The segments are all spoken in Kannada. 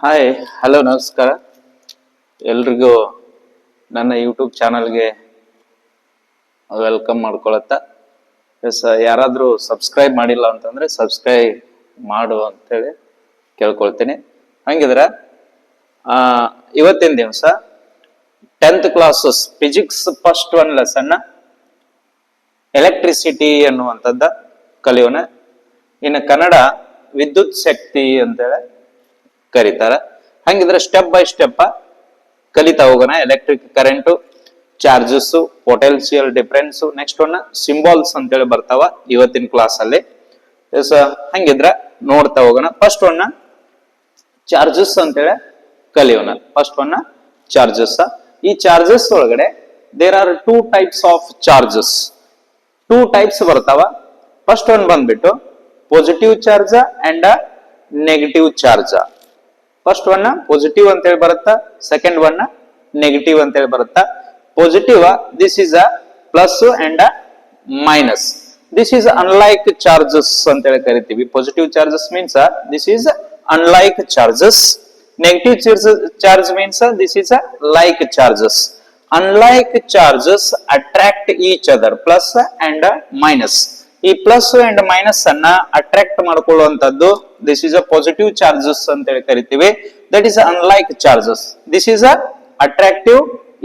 ಹಾಯ್ ಹಲೋ ನಮಸ್ಕಾರ. ಎಲ್ರಿಗೂ ನನ್ನ ಯೂಟ್ಯೂಬ್ ಚಾನಲ್ಗೆ ವೆಲ್ಕಮ್ ಮಾಡ್ಕೊಳತ್ತ. ಎಸ್ ಯಾರಾದರೂ ಸಬ್ಸ್ಕ್ರೈಬ್ ಮಾಡಿಲ್ಲ ಅಂತಂದರೆ ಸಬ್ಸ್ಕ್ರೈಬ್ ಮಾಡು ಅಂತೇಳಿ ಕೇಳ್ಕೊಳ್ತೀನಿ. ಹಂಗಿದ್ರೆ ಇವತ್ತಿನ ದಿವಸ tenth classes physics first one ಲೆಸನ್ನ electricity ಅನ್ನುವಂಥದ್ದ ಕಲಿಯೋಣ. ಇನ್ನು ಕನ್ನಡ ವಿದ್ಯುತ್ ಶಕ್ತಿ ಅಂತೇಳಿ ಕರೀತಾರ. ಹಂಗಿದ್ರೆ ಸ್ಟೆಪ್ ಬೈ ಸ್ಟೆಪ್ ಕಲಿತಾ ಹೋಗೋಣ. Electric current charges potential difference next one symbols ಅಂತೇಳಿ ಬರ್ತಾವ ಇವತ್ತಿನ ಕ್ಲಾಸ್ ಅಲ್ಲಿ. ಹಂಗಿದ್ರ ನೋಡ್ತಾ ಹೋಗೋಣ. ಫಸ್ಟ್ ಒನ್ ಚಾರ್ಜಸ್ ಅಂತೇಳಿ ಕಲಿಯೋಣ. ಫಸ್ಟ್ ಒನ್ನ ಚಾರ್ಜಸ್ ಈ ಚಾರ್ಜಸ್ ಒಳಗಡೆ there are two types of charges two types ಬರ್ತಾವ. ಫಸ್ಟ್ ಒನ್ ಬಂದ್ಬಿಟ್ಟು positive charge and negative charge first one positive ಅಂತ ಹೇಳಿ ಬರುತ್ತಾ? ಸೆಕೆಂಡ್ ಒನ್ ನೆಗೆಟಿವ್ ಅಂತ ಹೇಳಿ ಬರುತ್ತಾ? Positive this is a plus and minus this is unlike charges ಅಂತ ಹೇಳಿ ಕರಿತೀವಿ. Positive charges means this is unlike charges negative charge means this is like charges unlike charges attract each other plus and minus ಈ ಪ್ಲಸ್ ಅಂಡ್ ಮೈನಸ್ ಅನ್ನ attract ಮಾಡ್ಕೊಳ್ಳುವಂತದ್ದು this is a positive charges ಅಂತ ಹೇಳಿ ಕರಿತೀವಿ. That is unlike charges this is a attractive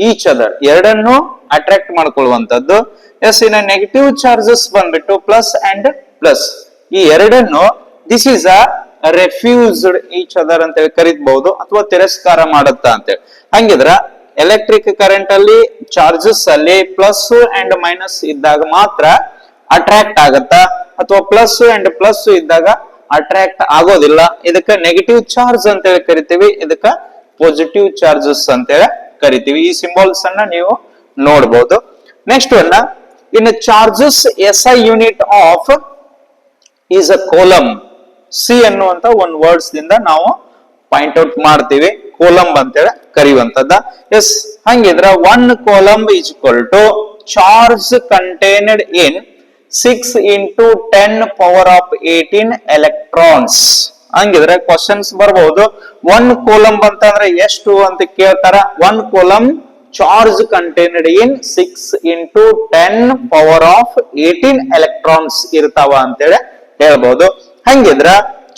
each other ಎರಡನ್ನು ಅಟ್ರಾಕ್ಟ್ ಮಾಡ್ಕೊಳ್ಳುವಂತದ್ದು ಎಸ್ ಇನ್ ನೆಗೆಟಿವ್ ಚಾರ್ಜಸ್ ಬಂದ್ಬಿಟ್ಟು ಪ್ಲಸ್ ಅಂಡ್ ಪ್ಲಸ್ ಈ ಎರಡನ್ನು this is a refused each other ಅಂತ ಹೇಳಿ ಕರಿತಬಹುದು ಅಥವಾ ತಿರಸ್ಕಾರ ಮಾಡುತ್ತಾ ಅಂತೇಳಿ. ಹಂಗಿದ್ರ ಎಲೆಕ್ಟ್ರಿಕ್ ಕರೆಂಟ್ ಅಲ್ಲಿ ಚಾರ್ಜಸ್ ಅಲ್ಲಿ ಪ್ಲಸ್ ಅಂಡ್ ಮೈನಸ್ ಇದ್ದಾಗ ಮಾತ್ರ ಅಟ್ರಾಕ್ಟ್ ಆಗತ್ತಾ ಅಥವಾ ಪ್ಲಸ್ ಅಂಡ್ ಪ್ಲಸ್ ಇದ್ದಾಗ ಅಟ್ರಾಕ್ಟ್ ಆಗೋದಿಲ್ಲ. ಇದಕ್ಕ ನೆಗೆಟಿವ್ ಚಾರ್ಜ್ ಅಂತ ಹೇಳಿ ಕರಿತೀವಿ. ಇದಕ್ಕ ಪಾಸಿಟಿವ್ ಚಾರ್ಜಸ್ ಅಂತ ಹೇಳಿ ಕರಿತೀವಿ. ಈ ಸಿಂಬಲ್ಸ್ ಅನ್ನ ನೀವು ನೋಡಬಹುದು next ಒನ್ನ in charges S I unit of is a coulomb C ಅನ್ನುವಂತ ಒಂದು ವರ್ಡ್ಸ್ ದಿಂದ ನಾವು ಪಾಯಿಂಟ್ ಔಟ್ ಮಾಡ್ತೀವಿ. ಕೋಲಂಬ್ ಅಂತೇಳಿ ಕರೆಯುವಂತದ್ದ yes ಹಂಗಿದ್ರ one coulomb is equal to charge contained in six into ten power of eighteen electrons ಹಂಗಿದ್ರೆ ಕ್ವಶನ್ಸ್ ಬರಬಹುದು ಒನ್ ಕೋಲಮ್ ಅಂತಂದ್ರೆ ಎಷ್ಟು ಅಂತ ಕೇಳ್ತಾರ? One coulomb charge contained in six into ten power of eighteen electrons ಇರ್ತಾವ ಅಂತೇಳಿ ಹೇಳ್ಬಹುದು ಹಂಗಿದ್ರ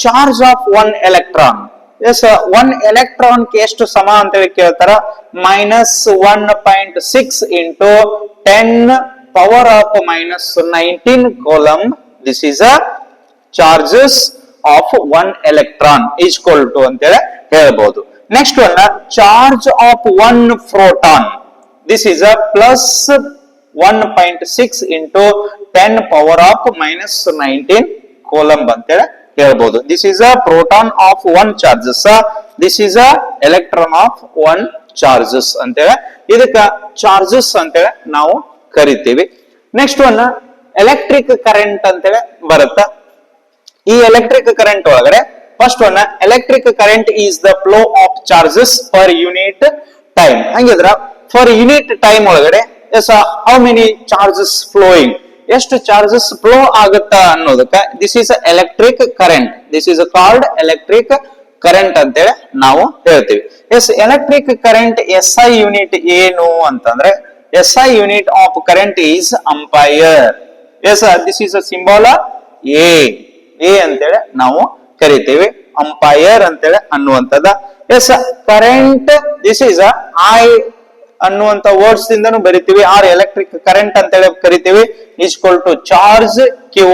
charge of one electron yes one electron ಎಷ್ಟು ಸಮ ಅಂತೇಳಿ ಕೇಳ್ತಾರ? Minus one point six into ten power of minus nineteen coulomb this is a charges of one electron is equal to ಅಂತೇಳಿ ಹೇಳ್ಬೋದು. Next one charge of one proton this is a plus one point six into ten power of minus nineteen coulomb ಅಂತೇಳಿ ಹೇಳ್ಬೋದು. This is a proton of one charges this is a electron of one charges ಅಂತೇಳಿ ಇದಕ್ಕ ಚಾರ್ಜಸ್ ಅಂತೇಳಿ ನಾವು ಕರಿತೀವಿ. ನೆಕ್ಸ್ಟ್ ಒನ್ ಎಲೆಕ್ಟ್ರಿಕ್ ಕರೆಂಟ್ ಅಂತೇಳಿ ಬರುತ್ತ. ಈ ಎಲೆಕ್ಟ್ರಿಕ್ ಕರೆಂಟ್ ಒಳಗಡೆ first one electric current is the flow of charges per unit time ಹಂಗಿದ್ರ for unit time ಒಳಗಡೆ yes how many charges flowing ಎಷ್ಟು ಚಾರ್ಜಸ್ ಫ್ಲೋ ಆಗುತ್ತಾ ಅನ್ನೋದಕ್ಕೆ this is electric current this is called electric current ಅಂತೇಳಿ ನಾವು ಹೇಳ್ತೀವಿ. Yes electric current S I unit ಏನು ಅಂತಂದ್ರೆ S I unit of current is ampere yes this is a symbol A A ಅಂತೇಳಿ ನಾವು ಕರಿತೀವಿ. ಅಂಪೈರ್ ಅಂತೇಳಿ ಅನ್ನುವಂಥದ್ದ. Yes current this is I ಅನ್ನುವಂತ ವರ್ಡ್ಸ್ ಇಂದನು ಬರಿತೀವಿ. ಆರ್ ಎಲೆಕ್ಟ್ರಿಕ್ ಕರೆಂಟ್ ಅಂತೇಳಿ ಕರಿತೀವಿ. Is equal to charge Q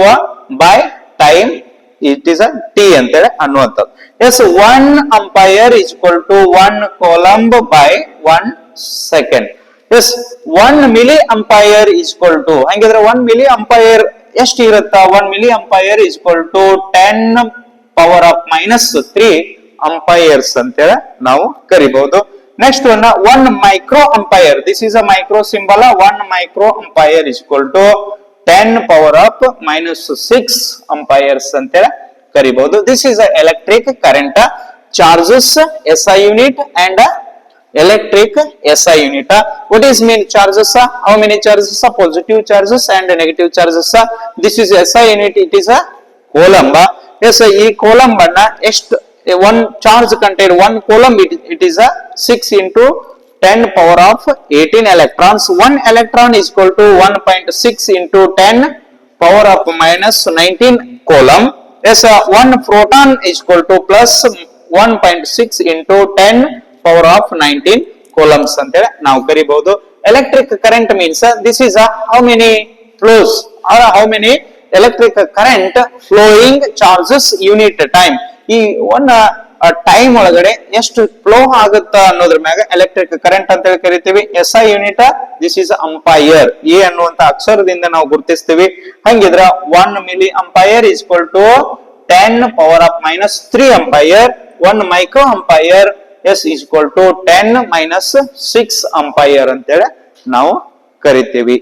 by time it is a T ಅಂತೇಳಿ ಅನ್ನುವಂಥದ್ದು. Yes one ampere is equal to one coulomb by one second yes one milli ampere is equal to ಹಂಗಿದ್ರೆ ಒನ್ ಮಿಲಿ ಅಂಪೈರ್ ಎಷ್ಟು ಇರುತ್ತಾ? One milli ampere is equal to ten power of minus three amperes ಅಂತೇಳಿ ನಾವು ಕರಿಬಹುದು. Next one one micro ampere this is a micro symbol one micro ampere equal to ten power of minus six amperes ಅಂತೇಳಿ ಕರಿಬಹುದು. This is a electric current charges S I unit and electric SI unit. Uh, What is mean charges? uh? How many charges? are Positive charges and negative charges. uh? This is SI unit. It is a coulomb. Yes, ಈ coulomb ಅನ್ನ ಎಷ್ಟು one charge contained one coulomb it, it is a 6 into 10 power of 18 electrons one electron is equal to 1.6 into 10 power of minus 19 coulomb yes uh, one proton is equal to plus 1.6 into 10 power of 19 ಅಂತ ಅಂತೇಳಿ ನಾವು ಕರಿಬಹುದು. Electric current means this is how many flows are how many electric current flowing charges unit time ಈ ಒನ್ ಟೈಮ್ ಒಳಗಡೆ ಎಷ್ಟು ಫ್ಲೋ ಆಗುತ್ತ ಅನ್ನೋದ್ರ ಮ್ಯಾಗ ಎಲೆಕ್ಟ್ರಿಕ್ ಕರೆಂಟ್ ಅಂತ ಹೇಳಿ ಕರಿತೀವಿ. S I unit this is ampere A ಅನ್ನುವಂತ ಅಕ್ಷರದಿಂದ ನಾವು ಗುರುತಿಸ್ತೀವಿ. ಹಂಗಿದ್ರ one milli ampere is to ten power of minus three ampere one micro ampere yes is to ten minus six ampere ಅಂತೇಳಿ ನಾವು ಕರಿತೀವಿ.